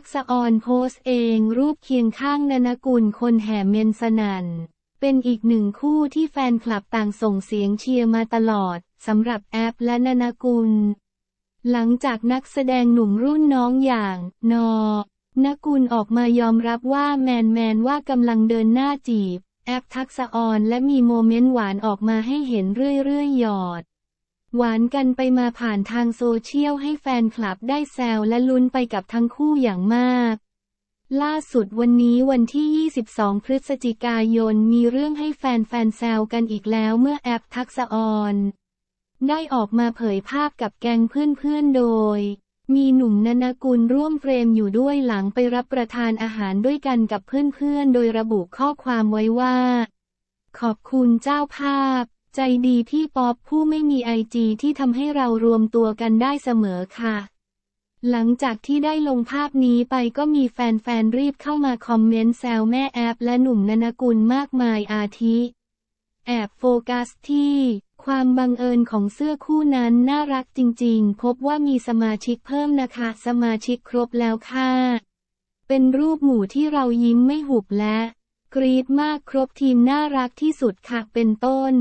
ทักษออนโพสเองรูปเคียงข้างนนกุลคนแห่เมนสนันเป็นอีกหนึ่งคู่ที่แฟนคลับต่างส่งเสียงเชียร์มาตลอดสำหรับแอปและนนกุล หลังจากนักแสดงหนุ่มรุ่นน้องอย่าง นนกุลออกมายอมรับว่าแมนแมนว่ากำลังเดินหน้าจีบ แอปทักษออนและมีโมเมนต์หวานออกมาให้เห็นเรื่อยๆหยอด หวานกันไปมาผ่านทางโซเชียลให้แฟนคลับได้แซวและลุ้นไปกับทั้งคู่อย่างมาก ล่าสุดวันนี้วันที่ 22 พฤศจิกายนมีเรื่องให้แฟนๆแซวกันอีกแล้วเมื่อแอปทักษออนได้ออกมาเผยภาพกับแก๊งเพื่อนๆโดย มีหนุ่มนนกุลร่วมเฟรมอยู่ด้วยหลังไปรับประทานอาหารด้วยกันกับเพื่อนๆ โดยระบุข้อความไว้ว่า ขอบคุณเจ้าภาพ ใจดีพี่ป๊อปผู้ไม่มีไอจีที่ทำให้เรารวมตัวกันได้เสมอค่ะ หลังจากที่ได้ลงภาพนี้ไปก็มีแฟนๆรีบเข้ามาคอมเมนต์แซวแม่แอปและหนุ่มนนกุลมากมายอาทิ แอบโฟกัสที่ ความบังเอิญของเสื้อคู่นั้นน่ารักจริงๆ พบว่ามีสมาชิกเพิ่มนะคะ สมาชิกครบแล้วค่ะ เป็นรูปหมู่ที่เรายิ้มไม่หุบและ กรีดมากครบทีมน่ารักที่สุดค่ะเป็นต้น